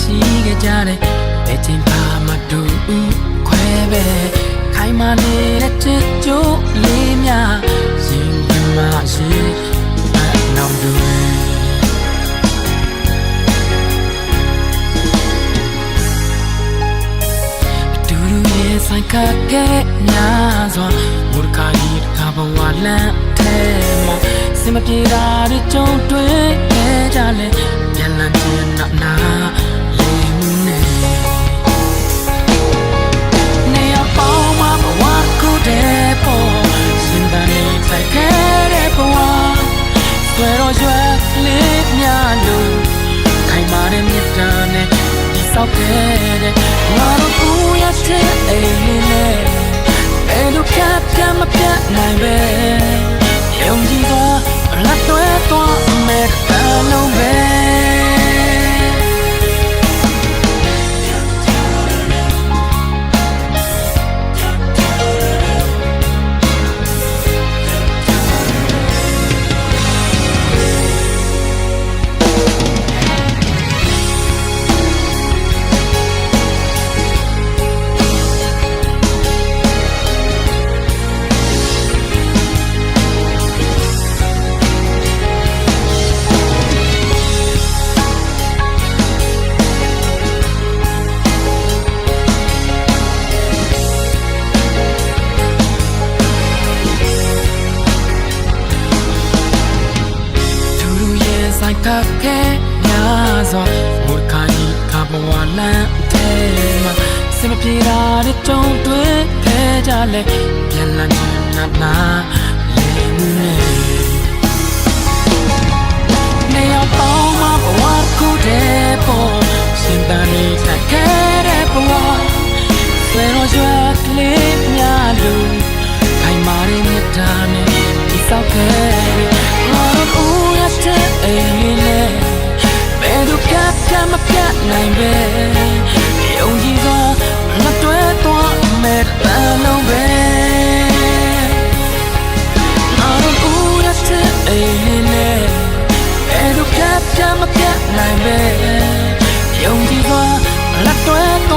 ရှိခဲ့ကြတယ်ဘယ်ချိန်ပါမတူခွဲပဲခိုင်မာနေတဲ့ချစ်ကြိုးလေးများရင်ပြမရှိအနောက်တွေတူတူရဲ့ဆိုင်ခတ်ခဲ့များစွာမူရခါရီကဘဝလမ်းထဲမှာစင်မပြေတာတွေကြုံတွေ့ခဲ့ကြလဲပြ န်လည်ချင်နာနာလေးမှုနဲ့နေရပေါင်းမှာဘဝကူတဲ့ပေါ်ရှင်တန်နေတိုက်ခဲ့တဲ့ဘဝဆွဲတော့ရွယ်လေးများလို့ခိုင်မာတဲ့မြတ်တာနဲ့ဒီဆောက်ခဲ့တဲ့ငါတို့ဘူးရတဲ့အိမ်လေးနဲ့ဘယ်လိုဖြတ်ပြမပြတ်နိုင်ပဲယုံကြည်စွာလက်တွဲသွားမဲ့အလုံးပဲ ရဲ့ဆိုင်ကခဲများစွာမူခါကြီးကဘဝလမ်းထဲမှာစင်မပြေတာတွေကြုံတွေ့ခဲ့ကြလဲပြန်လာချင်နာနာလေးမှုနဲ့နေ ချမ်းမပြတ်နိုင်ပဲယုံကြည်သွားလက်တွဲ